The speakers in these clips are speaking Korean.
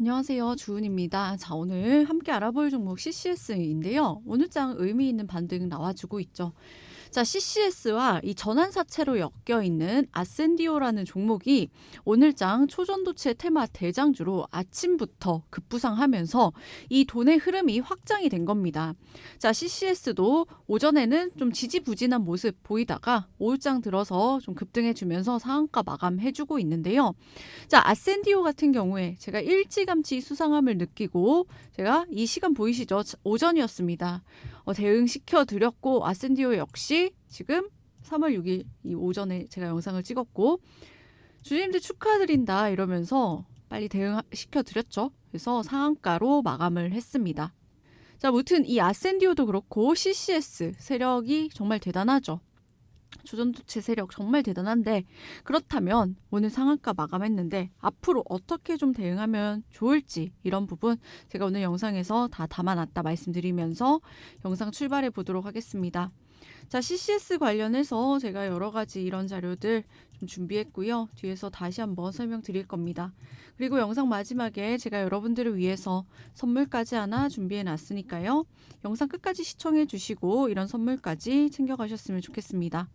안녕하세요. 주은입니다. 자, 오늘 함께 알아볼 종목 CCS인데요. 오늘 장 의미 있는 반등 나와주고 있죠. 자, CCS와 이 전환사채로 엮여 있는 아센디오라는 종목이 오늘장 초전도체 테마 대장주로 아침부터 급부상하면서 이 돈의 흐름이 확장이 된 겁니다. 자, CCS도 오전에는 좀 지지부진한 모습 보이다가 오후장 들어서 좀 급등해 주면서 상한가 마감해 주고 있는데요. 자, 아센디오 같은 경우에 제가 일찌감치 수상함을 느끼고 제가 이 시간 보이시죠? 오전이었습니다. 어, 대응시켜 드렸고 아센디오 역시 지금 3월 6일 이 오전에 제가 영상을 찍었고 주님들 축하드린다 이러면서 빨리 대응시켜 드렸죠. 그래서 상한가로 마감을 했습니다. 자, 무튼 이 아센디오도 그렇고 CCS 세력이 정말 대단하죠. 조전도체 세력 정말 대단한데 그렇다면 오늘 상한가 마감했는데 앞으로 어떻게 좀 대응하면 좋을지 이런 부분 제가 오늘 영상에서 다 담아놨다 말씀드리면서 영상 출발해 보도록 하겠습니다. 자 CCS 관련해서 제가 여러 가지 이런 자료들 좀 준비했고요. 뒤에서 다시 한번 설명드릴 겁니다. 그리고 영상 마지막에 제가 여러분들을 위해서 선물까지 하나 준비해 놨으니까요. 영상 끝까지 시청해 주시고 이런 선물까지 챙겨가셨으면 좋겠습니다.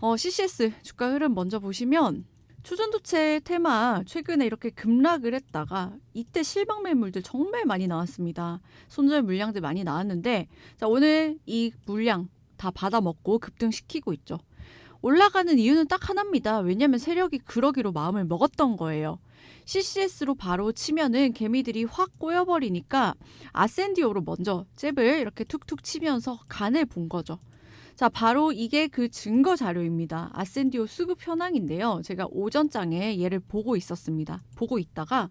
어, CCS 주가 흐름 먼저 보시면 초전도체 테마 최근에 이렇게 급락을 했다가 이때 실망 매물들 정말 많이 나왔습니다. 손절 물량들 많이 나왔는데 자, 오늘 이 물량 다 받아먹고 급등시키고 있죠. 올라가는 이유는 딱 하나입니다. 왜냐하면 세력이 그러기로 마음을 먹었던 거예요. CCS로 바로 치면은 개미들이 확 꼬여버리니까 아센디오로 먼저 잽을 이렇게 툭툭 치면서 간을 본 거죠. 자, 바로 이게 그 증거 자료입니다. 아센디오 수급 현황인데요. 제가 오전장에 얘를 보고 있었습니다. 보고 있다가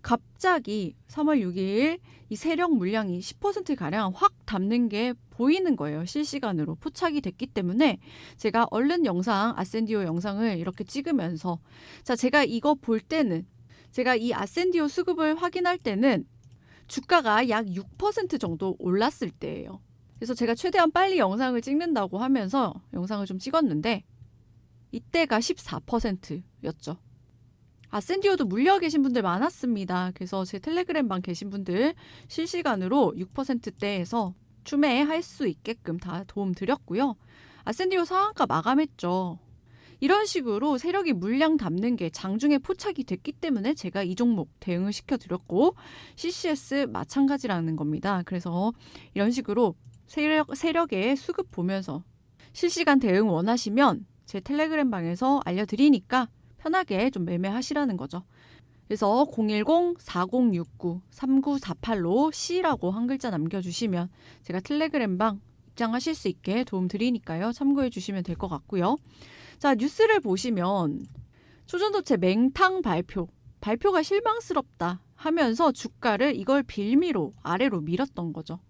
갑자기 3월 6일 이 세력 물량이 10%가량 확 담는 게 보이는 거예요. 실시간으로 포착이 됐기 때문에 제가 얼른 영상, 아센디오 영상을 이렇게 찍으면서 자, 제가 이거 볼 때는 제가 이 아센디오 수급을 확인할 때는 주가가 약 6% 정도 올랐을 때예요. 그래서 제가 최대한 빨리 영상을 찍는다고 하면서 영상을 좀 찍었는데 이때가 14%였죠. 아센디오도 물려 계신 분들 많았습니다. 그래서 제 텔레그램 방 계신 분들 실시간으로 6%대에서 추매할 수 있게끔 다 도움 드렸고요. 아센디오 상한가 마감했죠. 이런 식으로 세력이 물량 담는 게 장중에 포착이 됐기 때문에 제가 이 종목 대응을 시켜드렸고 CCS 마찬가지라는 겁니다. 그래서 이런 식으로 세력, 세력의 수급 보면서 실시간 대응 원하시면 제 텔레그램 방에서 알려드리니까 편하게 좀 매매하시라는 거죠. 그래서 010-4069-3948로 C라고 한 글자 남겨주시면 제가 텔레그램 방 입장하실 수 있게 도움 드리니까요. 참고해 주시면 될 것 같고요. 자, 뉴스를 보시면 초전도체 맹탕 발표. 발표가 실망스럽다 하면서 주가를 이걸 빌미로 아래로 밀었던 거죠.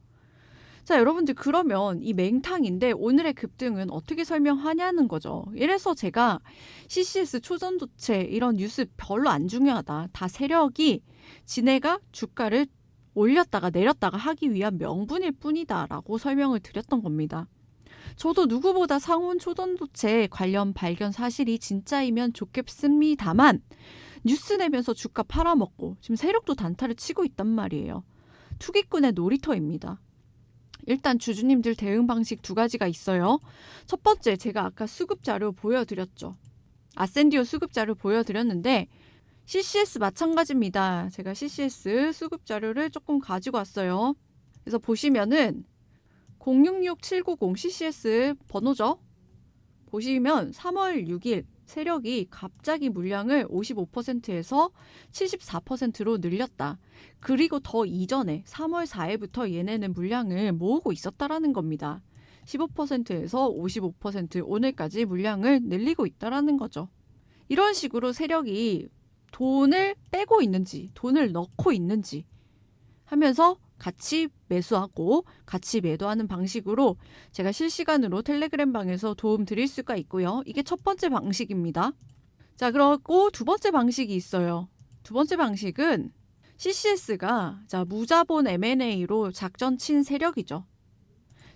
자, 여러분들 그러면 이 맹탕인데 오늘의 급등은 어떻게 설명하냐는 거죠. 이래서 제가 CCS 초전도체 이런 뉴스 별로 안 중요하다. 다 세력이 지네가 주가를 올렸다가 내렸다가 하기 위한 명분일 뿐이다라고 설명을 드렸던 겁니다. 저도 누구보다 상온 초전도체 관련 발견 사실이 진짜이면 좋겠습니다만 뉴스 내면서 주가 팔아먹고 지금 세력도 단타를 치고 있단 말이에요. 투기꾼의 놀이터입니다. 일단 주주님들 대응 방식 두 가지가 있어요. 첫 번째, 제가 아까 수급 자료 보여드렸죠. 아센디오 수급 자료 보여드렸는데 CCS 마찬가지입니다. 제가 CCS 수급 자료를 조금 가지고 왔어요. 그래서 보시면은 066790 CCS 번호죠. 보시면 3월 6일 세력이 갑자기 물량을 55%에서 74%로 늘렸다. 그리고 더 이전에 3월 4일부터 얘네는 물량을 모으고 있었다라는 겁니다. 15%에서 55% 오늘까지 물량을 늘리고 있다라는 거죠. 이런 식으로 세력이 돈을 빼고 있는지, 돈을 넣고 있는지 하면서 같이 매수하고 같이 매도하는 방식으로 제가 실시간으로 텔레그램 방에서 도움 드릴 수가 있고요. 이게 첫 번째 방식입니다. 자, 그리고 두 번째 방식이 있어요. 두 번째 방식은 CCS가 자, 무자본 M&A로 작전 친 세력이죠.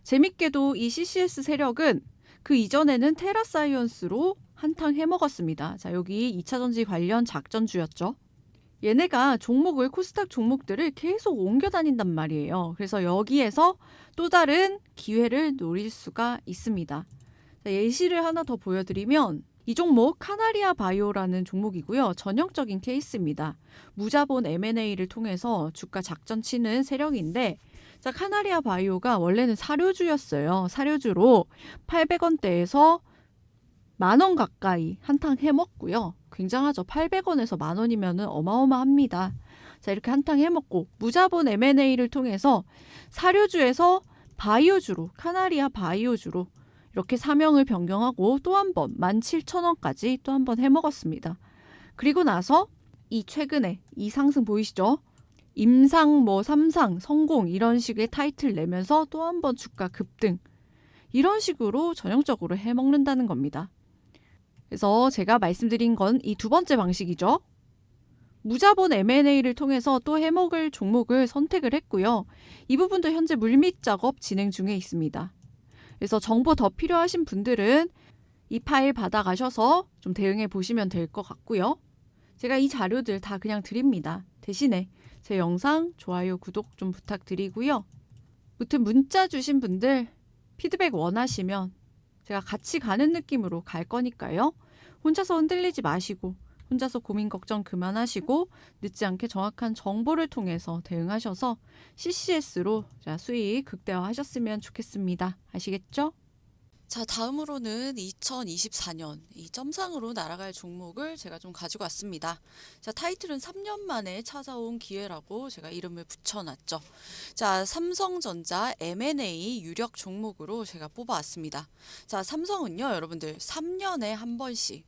재밌게도 이 CCS 세력은 그 이전에는 테라사이언스로 한탕 해먹었습니다. 자, 여기 2차 전지 관련 작전주였죠. 얘네가 종목을 코스닥 종목들을 계속 옮겨 다닌단 말이에요. 그래서 여기에서 또 다른 기회를 노릴 수가 있습니다. 자, 예시를 하나 더 보여드리면 이 종목 카나리아 바이오라는 종목이고요. 전형적인 케이스입니다. 무자본 M&A를 통해서 주가 작전 치는 세력인데 자, 카나리아 바이오가 원래는 사료주였어요. 사료주로 800원대에서 만 원 가까이 한탕 해먹고요. 굉장하죠. 800원에서 만 원이면 어마어마합니다. 자, 이렇게 한탕 해먹고 무자본 M&A를 통해서 사료주에서 바이오주로 카나리아 바이오주로 이렇게 사명을 변경하고 또 한 번 17,000원까지 또 한 번 해먹었습니다. 그리고 나서 이 최근에 이 상승 보이시죠? 임상 뭐 삼상 성공 이런 식의 타이틀 내면서 또 한 번 주가 급등 이런 식으로 전형적으로 해먹는다는 겁니다. 그래서 제가 말씀드린 건 이 두 번째 방식이죠. 무자본 M&A를 통해서 또 해먹을 종목을 선택을 했고요. 이 부분도 현재 물밑 작업 진행 중에 있습니다. 그래서 정보 더 필요하신 분들은 이 파일 받아가셔서 좀 대응해 보시면 될 것 같고요. 제가 이 자료들 다 그냥 드립니다. 대신에 제 영상 좋아요, 구독 좀 부탁드리고요. 무튼 문자 주신 분들 피드백 원하시면 제가 같이 가는 느낌으로 갈 거니까요. 혼자서 흔들리지 마시고 혼자서 고민 걱정 그만하시고 늦지 않게 정확한 정보를 통해서 대응하셔서 CCS로 수익 극대화하셨으면 좋겠습니다. 아시겠죠? 자, 다음으로는 2024년 이 점상으로 날아갈 종목을 제가 좀 가지고 왔습니다. 자, 타이틀은 3년 만에 찾아온 기회라고 제가 이름을 붙여놨죠. 자, 삼성전자 M&A 유력 종목으로 제가 뽑아왔습니다. 자, 삼성은요, 여러분들 3년에 한 번씩